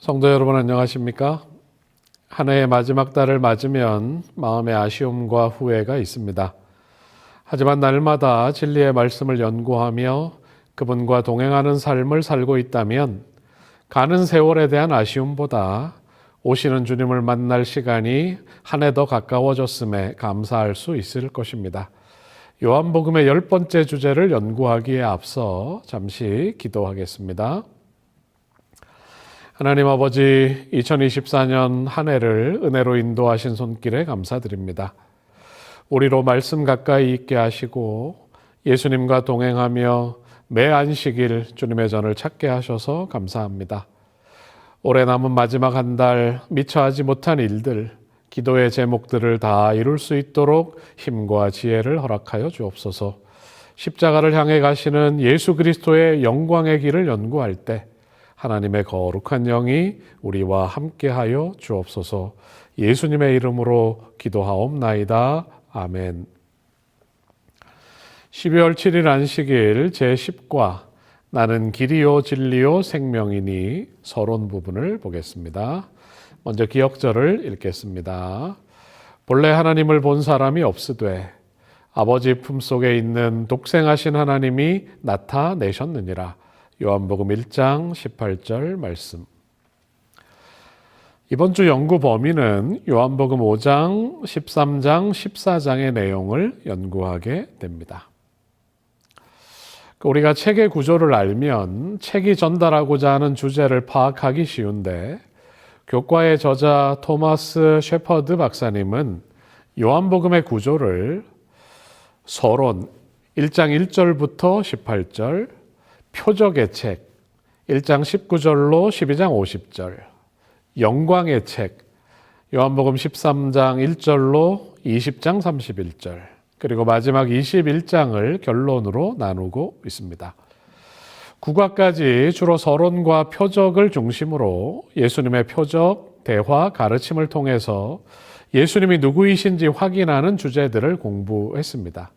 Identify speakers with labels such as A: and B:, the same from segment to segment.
A: 성도 여러분 안녕하십니까? 한 해의 마지막 달을 맞으면 마음의 아쉬움과 후회가 있습니다. 하지만 날마다 진리의 말씀을 연구하며 그분과 동행하는 삶을 살고 있다면 가는 세월에 대한 아쉬움보다 오시는 주님을 만날 시간이 한 해 더 가까워졌음에 감사할 수 있을 것입니다. 요한복음의 열 번째 주제를 연구하기에 앞서 잠시 기도하겠습니다. 하나님 아버지 2024년 한 해를 은혜로 인도하신 손길에 감사드립니다. 우리로 말씀 가까이 있게 하시고 예수님과 동행하며 매 안식일 주님의 전을 찾게 하셔서 감사합니다. 올해 남은 마지막 한 달 미처 하지 못한 일들, 기도의 제목들을 다 이룰 수 있도록 힘과 지혜를 허락하여 주옵소서. 십자가를 향해 가시는 예수 그리스도의 영광의 길을 연구할 때 하나님의 거룩한 영이 우리와 함께하여 주옵소서. 예수님의 이름으로 기도하옵나이다. 아멘. 12월 7일 안식일 제10과 나는 길이요 진리요 생명이니 서론 부분을 보겠습니다. 먼저 기억절을 읽겠습니다. 본래 하나님을 본 사람이 없으되 아버지 품속에 있는 독생하신 하나님이 나타내셨느니라. 요한복음 1장 18절 말씀. 이번 주 연구 범위는 요한복음 5장, 13장, 14장의 내용을 연구하게 됩니다. 우리가 책의 구조를 알면 책이 전달하고자 하는 주제를 파악하기 쉬운데 교과의 저자 토마스 셰퍼드 박사님은 요한복음의 구조를 서론 1장 1절부터 18절, 표적의 책 1장 19절로 12장 50절, 영광의 책 요한복음 13장 1절로 20장 31절, 그리고 마지막 21장을 결론으로 나누고 있습니다. 국화까지 주로 서론과 표적을 중심으로 예수님의 표적, 대화, 가르침을 통해서 예수님이 누구이신지 확인하는 주제들을 공부했습니다.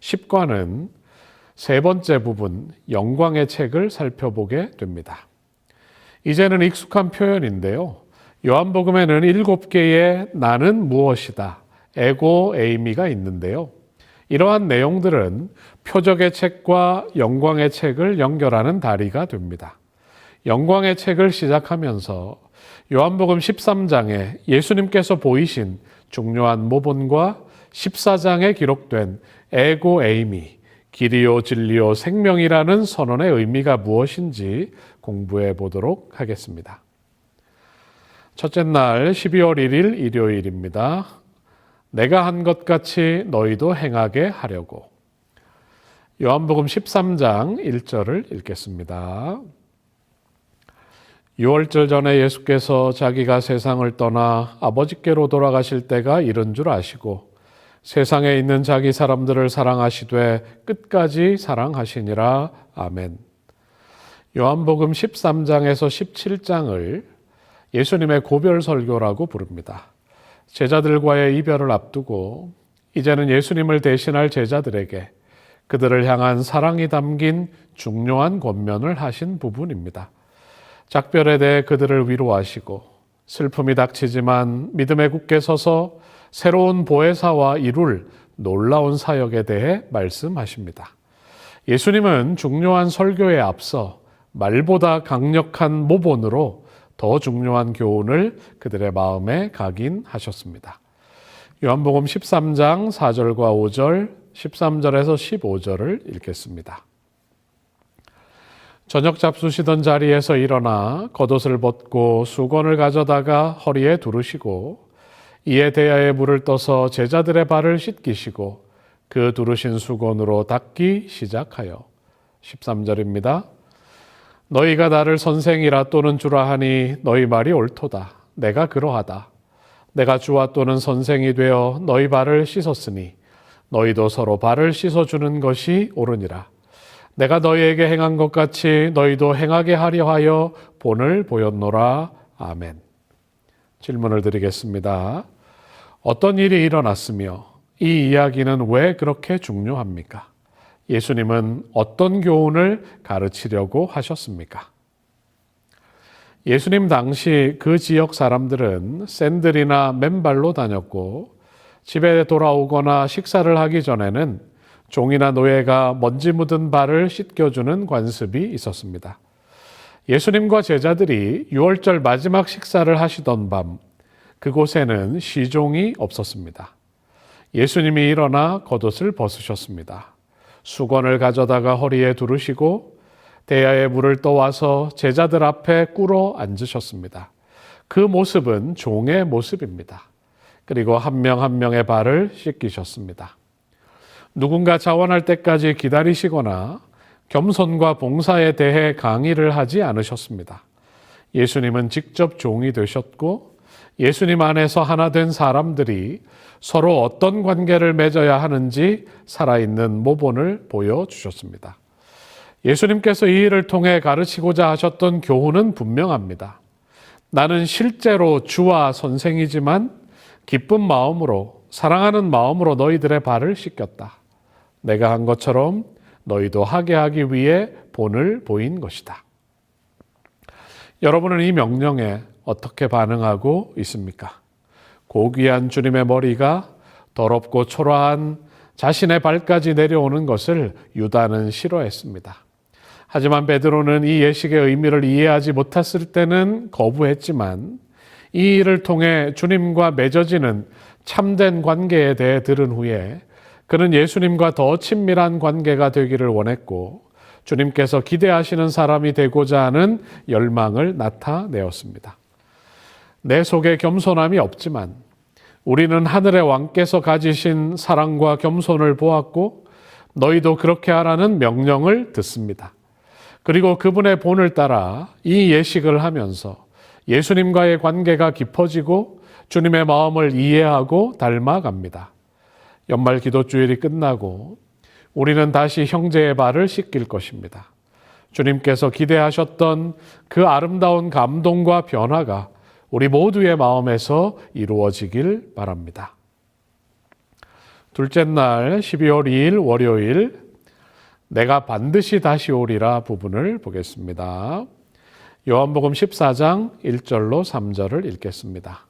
A: 10과는 세 번째 부분, 영광의 책을 살펴보게 됩니다. 이제는 익숙한 표현인데요. 요한복음에는 일곱 개의 나는 무엇이다, 에고 에이미가 있는데요. 이러한 내용들은 표적의 책과 영광의 책을 연결하는 다리가 됩니다. 영광의 책을 시작하면서 요한복음 13장에 예수님께서 보이신 중요한 모본과 14장에 기록된 에고 에이미, 길이요 진리요 생명이라는 선언의 의미가 무엇인지 공부해 보도록 하겠습니다. 첫째 날 12월 1일 일요일입니다. 내가 한 것 같이 너희도 행하게 하려고. 요한복음 13장 1절을 읽겠습니다. 6월절 전에 예수께서 자기가 세상을 떠나 아버지께로 돌아가실 때가 이른 줄 아시고 세상에 있는 자기 사람들을 사랑하시되 끝까지 사랑하시니라. 아멘. 요한복음 13장에서 17장을 예수님의 고별 설교라고 부릅니다. 제자들과의 이별을 앞두고 이제는 예수님을 대신할 제자들에게 그들을 향한 사랑이 담긴 중요한 권면을 하신 부분입니다. 작별에 대해 그들을 위로하시고 슬픔이 닥치지만 믿음에 굳게 서서 새로운 보혜사와 이룰 놀라운 사역에 대해 말씀하십니다. 예수님은 중요한 설교에 앞서 말보다 강력한 모본으로 더 중요한 교훈을 그들의 마음에 각인하셨습니다. 요한복음 13장 4절과 5절, 13절에서 15절을 읽겠습니다. 저녁 잡수시던 자리에서 일어나 겉옷을 벗고 수건을 가져다가 허리에 두르시고 이에 대야에 물을 떠서 제자들의 발을 씻기시고 그 두르신 수건으로 닦기 시작하여 13절입니다. 너희가 나를 선생이라 또는 주라 하니 너희 말이 옳도다. 내가 그러하다. 내가 주와 또는 선생이 되어 너희 발을 씻었으니 너희도 서로 발을 씻어주는 것이 옳으니라. 내가 너희에게 행한 것 같이 너희도 행하게 하려 하여 본을 보였노라. 아멘. 질문을 드리겠습니다. 어떤 일이 일어났으며 이 이야기는 왜 그렇게 중요합니까? 예수님은 어떤 교훈을 가르치려고 하셨습니까? 예수님 당시 그 지역 사람들은 샌들이나 맨발로 다녔고 집에 돌아오거나 식사를 하기 전에는 종이나 노예가 먼지 묻은 발을 씻겨주는 관습이 있었습니다. 예수님과 제자들이 6월절 마지막 식사를 하시던 밤, 그곳에는 시종이 없었습니다. 예수님이 일어나 겉옷을 벗으셨습니다. 수건을 가져다가 허리에 두르시고 대야에 물을 떠와서 제자들 앞에 꿇어 앉으셨습니다. 그 모습은 종의 모습입니다. 그리고 한 명한 명의 발을 씻기셨습니다. 누군가 자원할 때까지 기다리시거나 겸손과 봉사에 대해 강의를 하지 않으셨습니다. 예수님은 직접 종이 되셨고 예수님 안에서 하나 된 사람들이 서로 어떤 관계를 맺어야 하는지 살아있는 모본을 보여주셨습니다. 예수님께서 이 일을 통해 가르치고자 하셨던 교훈은 분명합니다. 나는 실제로 주와 선생이지만 기쁜 마음으로 사랑하는 마음으로 너희들의 발을 씻겼다. 내가 한 것처럼 너희도 하게 하기 위해 본을 보인 것이다. 여러분은 이 명령에 어떻게 반응하고 있습니까? 고귀한 주님의 머리가 더럽고 초라한 자신의 발까지 내려오는 것을 유다는 싫어했습니다. 하지만 베드로는 이 예식의 의미를 이해하지 못했을 때는 거부했지만 이 일을 통해 주님과 맺어지는 참된 관계에 대해 들은 후에 그는 예수님과 더 친밀한 관계가 되기를 원했고 주님께서 기대하시는 사람이 되고자 하는 열망을 나타내었습니다. 내 속에 겸손함이 없지만 우리는 하늘의 왕께서 가지신 사랑과 겸손을 보았고 너희도 그렇게 하라는 명령을 듣습니다. 그리고 그분의 본을 따라 이 예식을 하면서 예수님과의 관계가 깊어지고 주님의 마음을 이해하고 닮아갑니다. 연말 기도주일이 끝나고 우리는 다시 형제의 발을 씻길 것입니다. 주님께서 기대하셨던 그 아름다운 감동과 변화가 우리 모두의 마음에서 이루어지길 바랍니다. 둘째 날 12월 2일 월요일 내가 반드시 다시 오리라 부분을 보겠습니다. 요한복음 14장 1절로 3절을 읽겠습니다.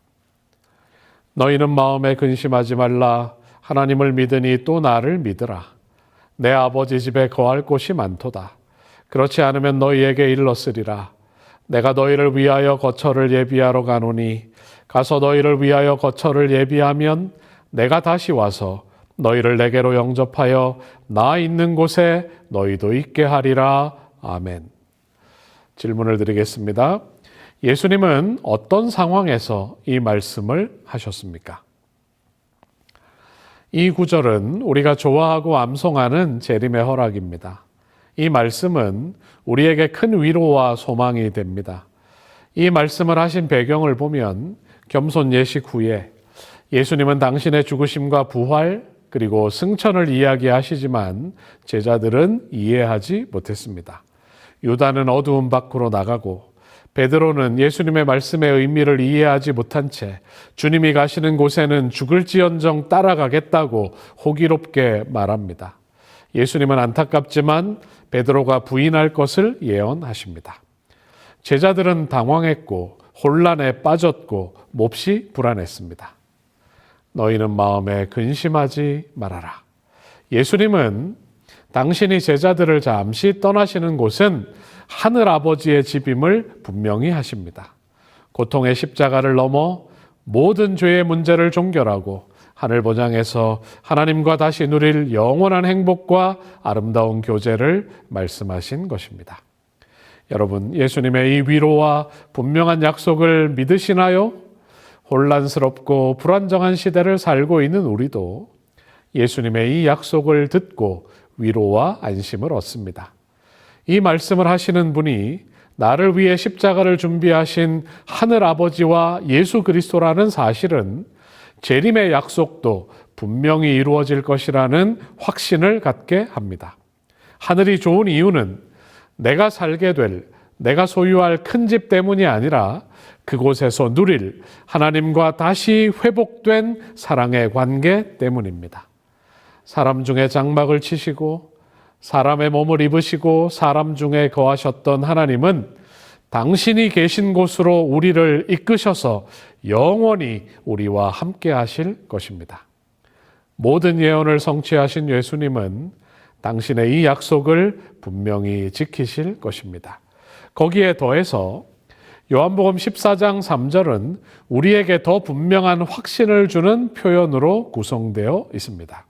A: 너희는 마음에 근심하지 말라 하나님을 믿으니 또 나를 믿으라 내 아버지 집에 거할 곳이 많도다 그렇지 않으면 너희에게 일렀으리라 내가 너희를 위하여 거처를 예비하러 가노니 가서 너희를 위하여 거처를 예비하면 내가 다시 와서 너희를 내게로 영접하여 나 있는 곳에 너희도 있게 하리라. 아멘. 질문을 드리겠습니다. 예수님은 어떤 상황에서 이 말씀을 하셨습니까? 이 구절은 우리가 좋아하고 암송하는 재림의 허락입니다. 이 말씀은 우리에게 큰 위로와 소망이 됩니다. 이 말씀을 하신 배경을 보면 겸손 예식 후에 예수님은 당신의 죽으심과 부활 그리고 승천을 이야기하시지만 제자들은 이해하지 못했습니다. 유다는 어두운 밖으로 나가고 베드로는 예수님의 말씀의 의미를 이해하지 못한 채 주님이 가시는 곳에는 죽을지언정 따라가겠다고 호기롭게 말합니다. 예수님은 안타깝지만 베드로가 부인할 것을 예언하십니다. 제자들은 당황했고 혼란에 빠졌고 몹시 불안했습니다. 너희는 마음에 근심하지 말아라. 예수님은 당신이 제자들을 잠시 떠나시는 곳은 하늘 아버지의 집임을 분명히 하십니다. 고통의 십자가를 넘어 모든 죄의 문제를 종결하고 하늘 보장에서 하나님과 다시 누릴 영원한 행복과 아름다운 교제를 말씀하신 것입니다. 여러분, 예수님의 이 위로와 분명한 약속을 믿으시나요? 혼란스럽고 불안정한 시대를 살고 있는 우리도 예수님의 이 약속을 듣고 위로와 안심을 얻습니다. 이 말씀을 하시는 분이 나를 위해 십자가를 준비하신 하늘 아버지와 예수 그리스도라는 사실은 재림의 약속도 분명히 이루어질 것이라는 확신을 갖게 합니다. 하늘이 좋은 이유는 내가 살게 될, 내가 소유할 큰 집 때문이 아니라 그곳에서 누릴 하나님과 다시 회복된 사랑의 관계 때문입니다. 사람 중에 장막을 치시고 사람의 몸을 입으시고 사람 중에 거하셨던 하나님은 당신이 계신 곳으로 우리를 이끄셔서 영원히 우리와 함께 하실 것입니다. 모든 예언을 성취하신 예수님은 당신의 이 약속을 분명히 지키실 것입니다. 거기에 더해서 요한복음 14장 3절은 우리에게 더 분명한 확신을 주는 표현으로 구성되어 있습니다.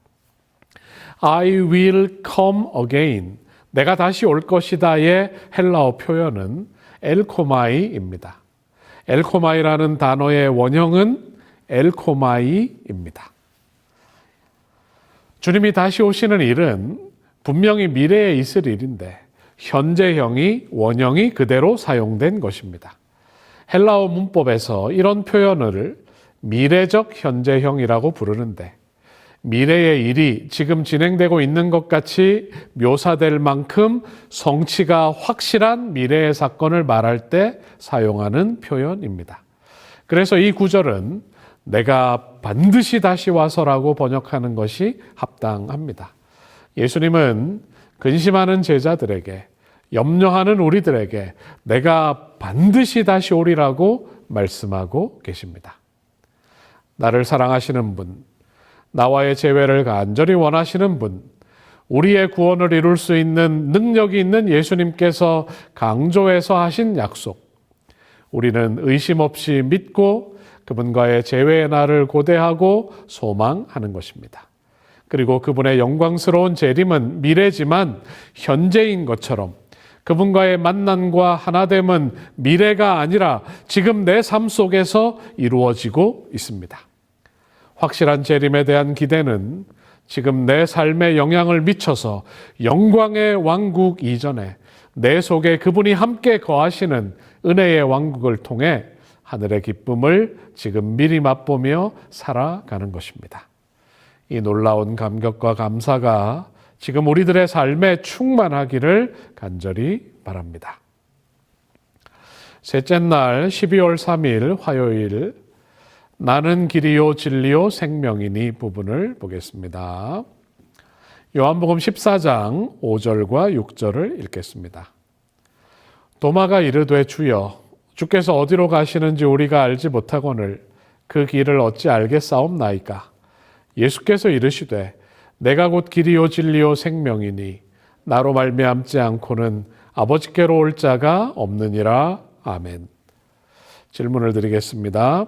A: I will come again. 내가 다시 올 것이다의 헬라어 표현은 엘코마이입니다. 엘코마이라는 단어의 원형은 엘코마이입니다. 주님이 다시 오시는 일은 분명히 미래에 있을 일인데 현재형이 원형이 그대로 사용된 것입니다. 헬라어 문법에서 이런 표현을 미래적 현재형이라고 부르는데 미래의 일이 지금 진행되고 있는 것 같이 묘사될 만큼 성취가 확실한 미래의 사건을 말할 때 사용하는 표현입니다. 그래서 이 구절은 내가 반드시 다시 와서라고 번역하는 것이 합당합니다. 예수님은 근심하는 제자들에게 염려하는 우리들에게 내가 반드시 다시 오리라고 말씀하고 계십니다. 나를 사랑하시는 분, 나와의 재회를 간절히 원하시는 분, 우리의 구원을 이룰 수 있는 능력이 있는 예수님께서 강조해서 하신 약속. 우리는 의심 없이 믿고 그분과의 재회의 날을 고대하고 소망하는 것입니다. 그리고 그분의 영광스러운 재림은 미래지만 현재인 것처럼 그분과의 만남과 하나됨은 미래가 아니라 지금 내 삶 속에서 이루어지고 있습니다. 확실한 재림에 대한 기대는 지금 내 삶에 영향을 미쳐서 영광의 왕국 이전에 내 속에 그분이 함께 거하시는 은혜의 왕국을 통해 하늘의 기쁨을 지금 미리 맛보며 살아가는 것입니다. 이 놀라운 감격과 감사가 지금 우리들의 삶에 충만하기를 간절히 바랍니다. 셋째 날 12월 3일 화요일 나는 길이요 진리요 생명이니 부분을 보겠습니다. 요한복음 14장 5절과 6절을 읽겠습니다. 도마가 이르되 주여 주께서 어디로 가시는지 우리가 알지 못하거늘 그 길을 어찌 알겠사옵나이까 예수께서 이르시되 내가 곧 길이요 진리요 생명이니 나로 말미암지 않고는 아버지께로 올 자가 없느니라 아멘. 질문을 드리겠습니다.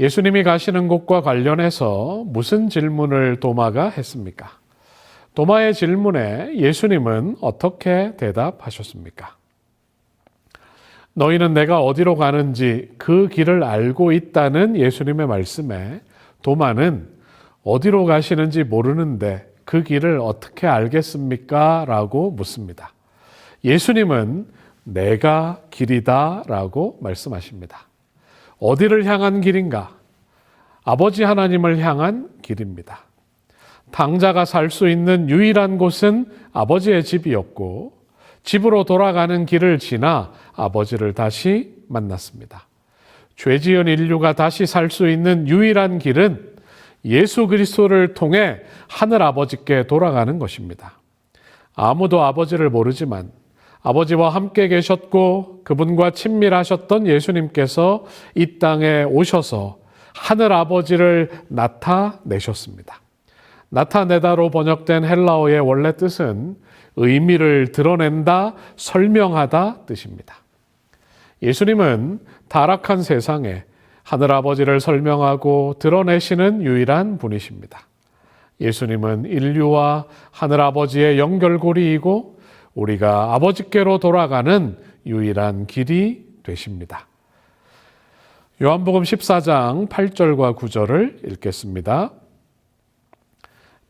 A: 예수님이 가시는 곳과 관련해서 무슨 질문을 도마가 했습니까? 도마의 질문에 예수님은 어떻게 대답하셨습니까? 너희는 내가 어디로 가는지 그 길을 알고 있다는 예수님의 말씀에 도마는 어디로 가시는지 모르는데 그 길을 어떻게 알겠습니까? 라고 묻습니다. 예수님은 내가 길이다 라고 말씀하십니다. 어디를 향한 길인가? 아버지 하나님을 향한 길입니다. 당자가 살 수 있는 유일한 곳은 아버지의 집이었고, 집으로 돌아가는 길을 지나 아버지를 다시 만났습니다. 죄 지은 인류가 다시 살 수 있는 유일한 길은 예수 그리스도를 통해 하늘 아버지께 돌아가는 것입니다. 아무도 아버지를 모르지만 아버지와 함께 계셨고 그분과 친밀하셨던 예수님께서 이 땅에 오셔서 하늘 아버지를 나타내셨습니다. 나타내다로 번역된 헬라어의 원래 뜻은 의미를 드러낸다, 설명하다 뜻입니다. 예수님은 타락한 세상에 하늘 아버지를 설명하고 드러내시는 유일한 분이십니다. 예수님은 인류와 하늘 아버지의 연결고리이고 우리가 아버지께로 돌아가는 유일한 길이 되십니다. 요한복음 14장 8절과 9절을 읽겠습니다.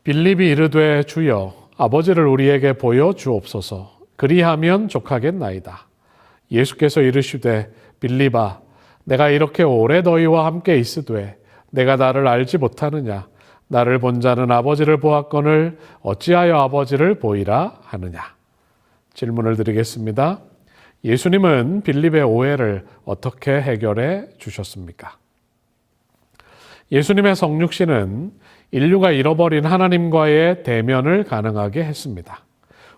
A: 빌립이 이르되 주여 아버지를 우리에게 보여 주옵소서 그리하면 족하겠나이다. 예수께서 이르시되 빌립아 내가 이렇게 오래 너희와 함께 있으되 내가 나를 알지 못하느냐 나를 본 자는 아버지를 보았거늘 어찌하여 아버지를 보이라 하느냐 질문을 드리겠습니다. 예수님은 빌립의 오해를 어떻게 해결해 주셨습니까? 예수님의 성육신은 인류가 잃어버린 하나님과의 대면을 가능하게 했습니다.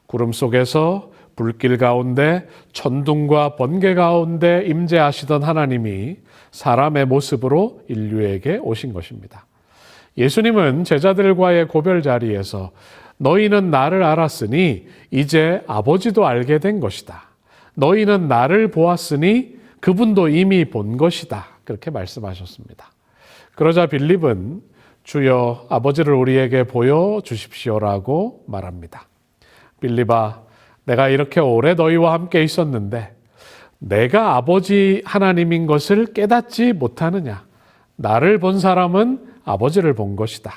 A: 구름 속에서 불길 가운데 천둥과 번개 가운데 임재하시던 하나님이 사람의 모습으로 인류에게 오신 것입니다. 예수님은 제자들과의 고별 자리에서 너희는 나를 알았으니 이제 아버지도 알게 된 것이다. 너희는 나를 보았으니 그분도 이미 본 것이다. 그렇게 말씀하셨습니다. 그러자 빌립은 주여 아버지를 우리에게 보여 주십시오라고 말합니다. 빌립아, 내가 이렇게 오래 너희와 함께 있었는데 내가 아버지 하나님인 것을 깨닫지 못하느냐? 나를 본 사람은 아버지를 본 것이다.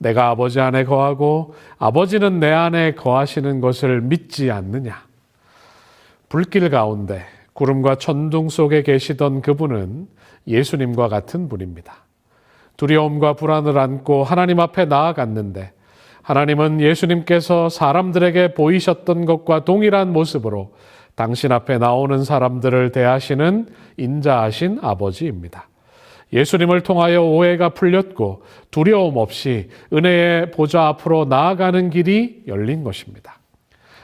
A: 내가 아버지 안에 거하고 아버지는 내 안에 거하시는 것을 믿지 않느냐? 불길 가운데 구름과 천둥 속에 계시던 그분은 예수님과 같은 분입니다. 두려움과 불안을 안고 하나님 앞에 나아갔는데 하나님은 예수님께서 사람들에게 보이셨던 것과 동일한 모습으로 당신 앞에 나오는 사람들을 대하시는 인자하신 아버지입니다. 예수님을 통하여 오해가 풀렸고 두려움 없이 은혜의 보좌 앞으로 나아가는 길이 열린 것입니다.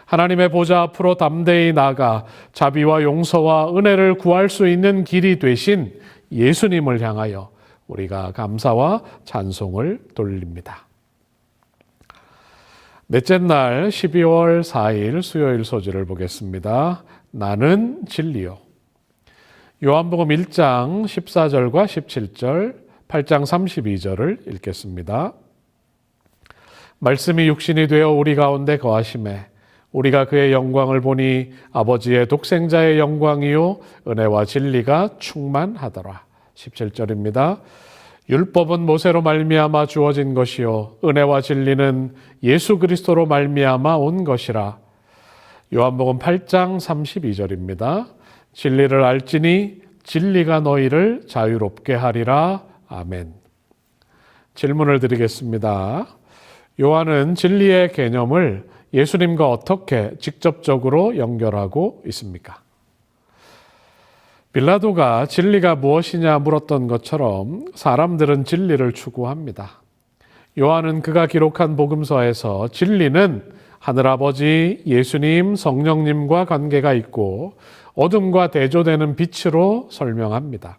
A: 하나님의 보좌 앞으로 담대히 나가 자비와 용서와 은혜를 구할 수 있는 길이 되신 예수님을 향하여 우리가 감사와 찬송을 돌립니다. 넷째 날 12월 4일 수요일 소지를 보겠습니다. 나는 진리요. 요한복음 1장 14절과 17절, 8장 32절을 읽겠습니다. 말씀이 육신이 되어 우리 가운데 거하심에 우리가 그의 영광을 보니 아버지의 독생자의 영광이요 은혜와 진리가 충만하더라. 17절입니다. 율법은 모세로 말미암아 주어진 것이요 은혜와 진리는 예수 그리스도로 말미암아 온 것이라. 요한복음 8장 32절입니다. 진리를 알지니 진리가 너희를 자유롭게 하리라. 아멘. 질문을 드리겠습니다. 요한은 진리의 개념을 예수님과 어떻게 직접적으로 연결하고 있습니까? 빌라도가 진리가 무엇이냐 물었던 것처럼 사람들은 진리를 추구합니다. 요한은 그가 기록한 복음서에서 진리는 하늘아버지, 예수님, 성령님과 관계가 있고 어둠과 대조되는 빛으로 설명합니다.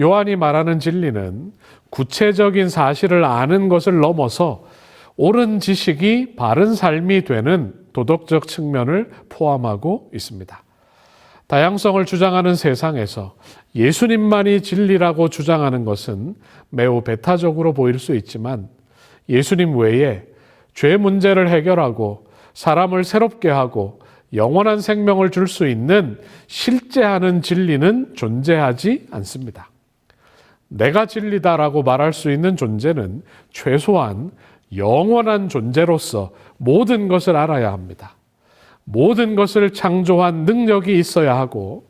A: 요한이 말하는 진리는 구체적인 사실을 아는 것을 넘어서 옳은 지식이 바른 삶이 되는 도덕적 측면을 포함하고 있습니다. 다양성을 주장하는 세상에서 예수님만이 진리라고 주장하는 것은 매우 배타적으로 보일 수 있지만 예수님 외에 죄 문제를 해결하고 사람을 새롭게 하고 영원한 생명을 줄 수 있는 실제하는 진리는 존재하지 않습니다. 내가 진리다라고 말할 수 있는 존재는 최소한 영원한 존재로서 모든 것을 알아야 합니다. 모든 것을 창조한 능력이 있어야 하고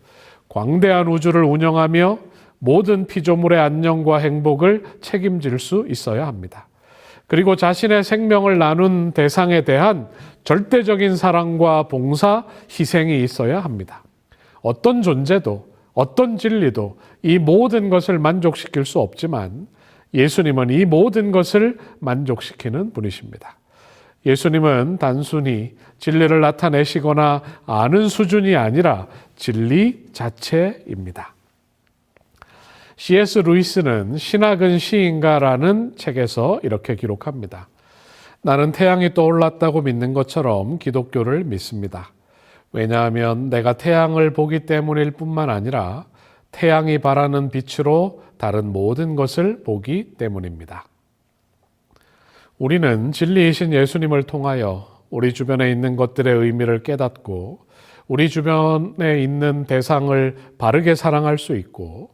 A: 광대한 우주를 운영하며 모든 피조물의 안녕과 행복을 책임질 수 있어야 합니다. 그리고 자신의 생명을 나눈 대상에 대한 절대적인 사랑과 봉사, 희생이 있어야 합니다. 어떤 존재도, 어떤 진리도 이 모든 것을 만족시킬 수 없지만 예수님은 이 모든 것을 만족시키는 분이십니다. 예수님은 단순히 진리를 나타내시거나 아는 수준이 아니라 진리 자체입니다. C.S. 루이스는 신학은 시인가라는 책에서 이렇게 기록합니다. 나는 태양이 떠올랐다고 믿는 것처럼 기독교를 믿습니다. 왜냐하면 내가 태양을 보기 때문일 뿐만 아니라 태양이 발하는 빛으로 다른 모든 것을 보기 때문입니다. 우리는 진리이신 예수님을 통하여 우리 주변에 있는 것들의 의미를 깨닫고 우리 주변에 있는 대상을 바르게 사랑할 수 있고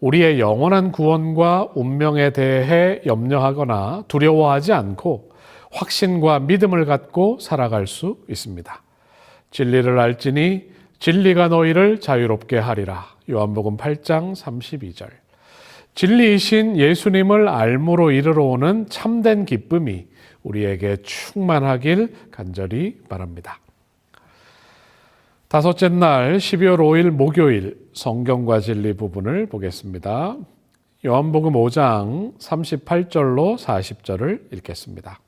A: 우리의 영원한 구원과 운명에 대해 염려하거나 두려워하지 않고 확신과 믿음을 갖고 살아갈 수 있습니다. 진리를 알지니 진리가 너희를 자유롭게 하리라. 요한복음 8장 32절. 진리이신 예수님을 알므로 이르러 오는 참된 기쁨이 우리에게 충만하길 간절히 바랍니다. 다섯째 날 12월 5일 목요일 성경과 진리 부분을 보겠습니다. 요한복음 5장 38절로 40절을 읽겠습니다.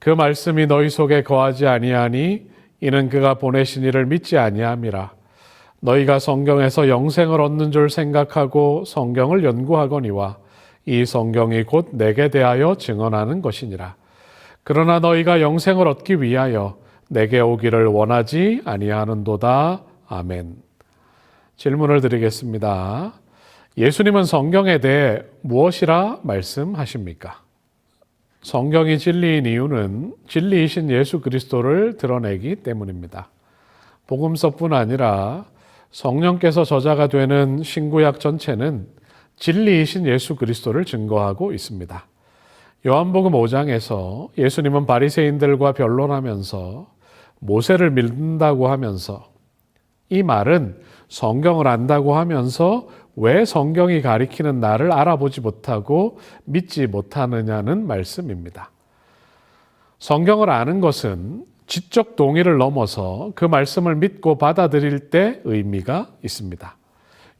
A: 그 말씀이 너희 속에 거하지 아니하니 이는 그가 보내신 이를 믿지 아니함이라. 너희가 성경에서 영생을 얻는 줄 생각하고 성경을 연구하거니와 이 성경이 곧 내게 대하여 증언하는 것이니라. 그러나 너희가 영생을 얻기 위하여 내게 오기를 원하지 아니하는도다. 아멘. 질문을 드리겠습니다. 예수님은 성경에 대해 무엇이라 말씀하십니까? 성경이 진리인 이유는 진리이신 예수 그리스도를 드러내기 때문입니다. 복음서뿐 아니라 성령께서 저자가 되는 신구약 전체는 진리이신 예수 그리스도를 증거하고 있습니다. 요한복음 5장에서 예수님은 바리새인들과 변론하면서 모세를 믿는다고 하면서 이 말은 성경을 안다고 하면서 왜 성경이 가리키는 나를 알아보지 못하고 믿지 못하느냐는 말씀입니다. 성경을 아는 것은 지적 동의를 넘어서 그 말씀을 믿고 받아들일 때 의미가 있습니다.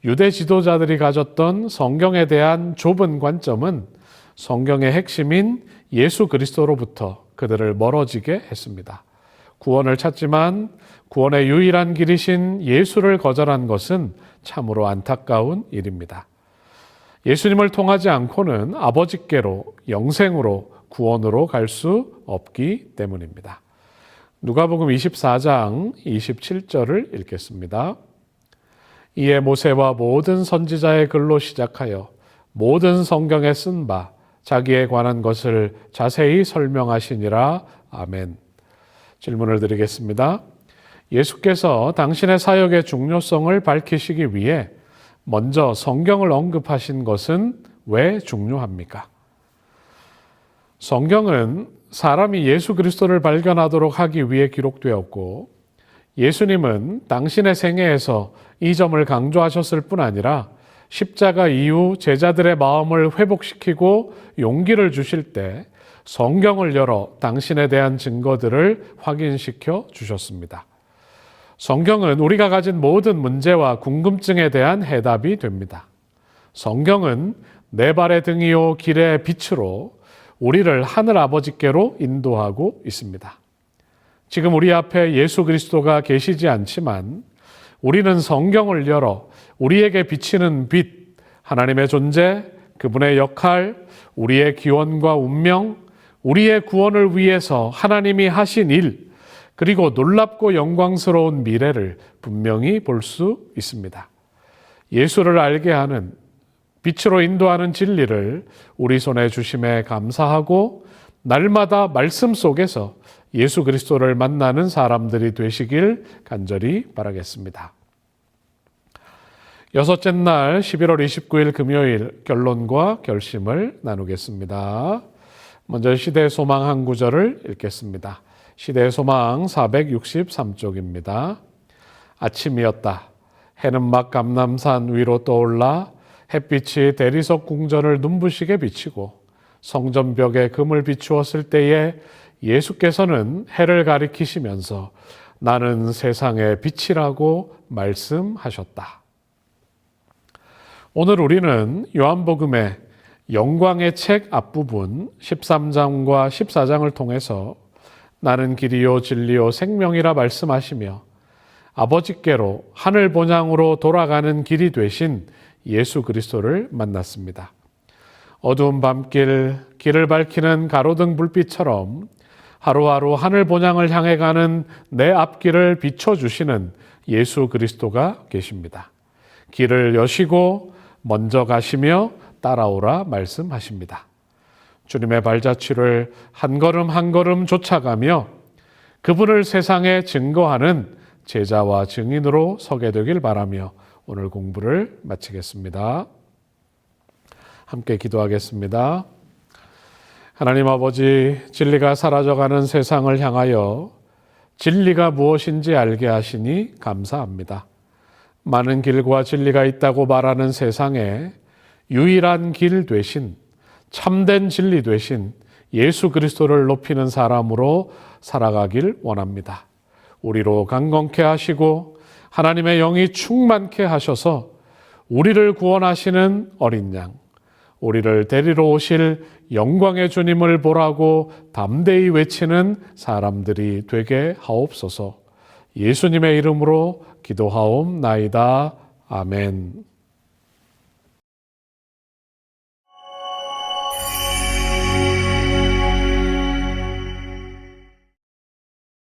A: 유대 지도자들이 가졌던 성경에 대한 좁은 관점은 성경의 핵심인 예수 그리스도로부터 그들을 멀어지게 했습니다. 구원을 찾지만 구원의 유일한 길이신 예수를 거절한 것은 참으로 안타까운 일입니다. 예수님을 통하지 않고는 아버지께로 영생으로 구원으로 갈 수 없기 때문입니다. 누가복음 24장 27절을 읽겠습니다. 이에 모세와 모든 선지자의 글로 시작하여 모든 성경에 쓴 바 자기에 관한 것을 자세히 설명하시니라. 아멘. 질문을 드리겠습니다. 예수께서 당신의 사역의 중요성을 밝히시기 위해 먼저 성경을 언급하신 것은 왜 중요합니까? 성경은 사람이 예수 그리스도를 발견하도록 하기 위해 기록되었고 예수님은 당신의 생애에서 이 점을 강조하셨을 뿐 아니라 십자가 이후 제자들의 마음을 회복시키고 용기를 주실 때 성경을 열어 당신에 대한 증거들을 확인시켜 주셨습니다. 성경은 우리가 가진 모든 문제와 궁금증에 대한 해답이 됩니다. 성경은 내 발의 등이요 길의 빛으로 우리를 하늘 아버지께로 인도하고 있습니다. 지금 우리 앞에 예수 그리스도가 계시지 않지만 우리는 성경을 열어 우리에게 비치는 빛, 하나님의 존재, 그분의 역할, 우리의 기원과 운명, 우리의 구원을 위해서 하나님이 하신 일, 그리고 놀랍고 영광스러운 미래를 분명히 볼 수 있습니다. 예수를 알게 하는 빛으로 인도하는 진리를 우리 손에 주심에 감사하고 날마다 말씀 속에서 예수 그리스도를 만나는 사람들이 되시길 간절히 바라겠습니다. 여섯째 날 11월 29일 금요일 결론과 결심을 나누겠습니다. 먼저 시대 소망 한 구절을 읽겠습니다. 시대 소망 463쪽입니다. 아침이었다. 해는 막 감남산 위로 떠올라 햇빛이 대리석 궁전을 눈부시게 비치고 성전벽에 금을 비추었을 때에 예수께서는 해를 가리키시면서 나는 세상의 빛이라고 말씀하셨다. 오늘 우리는 요한복음의 영광의 책 앞부분 13장과 14장을 통해서 나는 길이요 진리요 생명이라 말씀하시며 아버지께로 하늘 본향으로 돌아가는 길이 되신 예수 그리스도를 만났습니다. 어두운 밤길, 길을 밝히는 가로등 불빛처럼 하루하루 하늘 본향을 향해 가는 내 앞길을 비춰주시는 예수 그리스도가 계십니다. 길을 여시고 먼저 가시며 따라오라 말씀하십니다. 주님의 발자취를 한 걸음 한 걸음 쫓아가며 그분을 세상에 증거하는 제자와 증인으로 서게 되길 바라며 오늘 공부를 마치겠습니다. 함께 기도하겠습니다. 하나님 아버지, 진리가 사라져가는 세상을 향하여 진리가 무엇인지 알게 하시니 감사합니다. 많은 길과 진리가 있다고 말하는 세상에 유일한 길 되신 참된 진리 되신 예수 그리스도를 높이는 사람으로 살아가길 원합니다. 우리로 강건케 하시고 하나님의 영이 충만케 하셔서 우리를 구원하시는 어린 양, 우리를 데리러 오실 영광의 주님을 보라고 담대히 외치는 사람들이 되게 하옵소서. 예수님의 이름으로 기도하옵나이다. 아멘.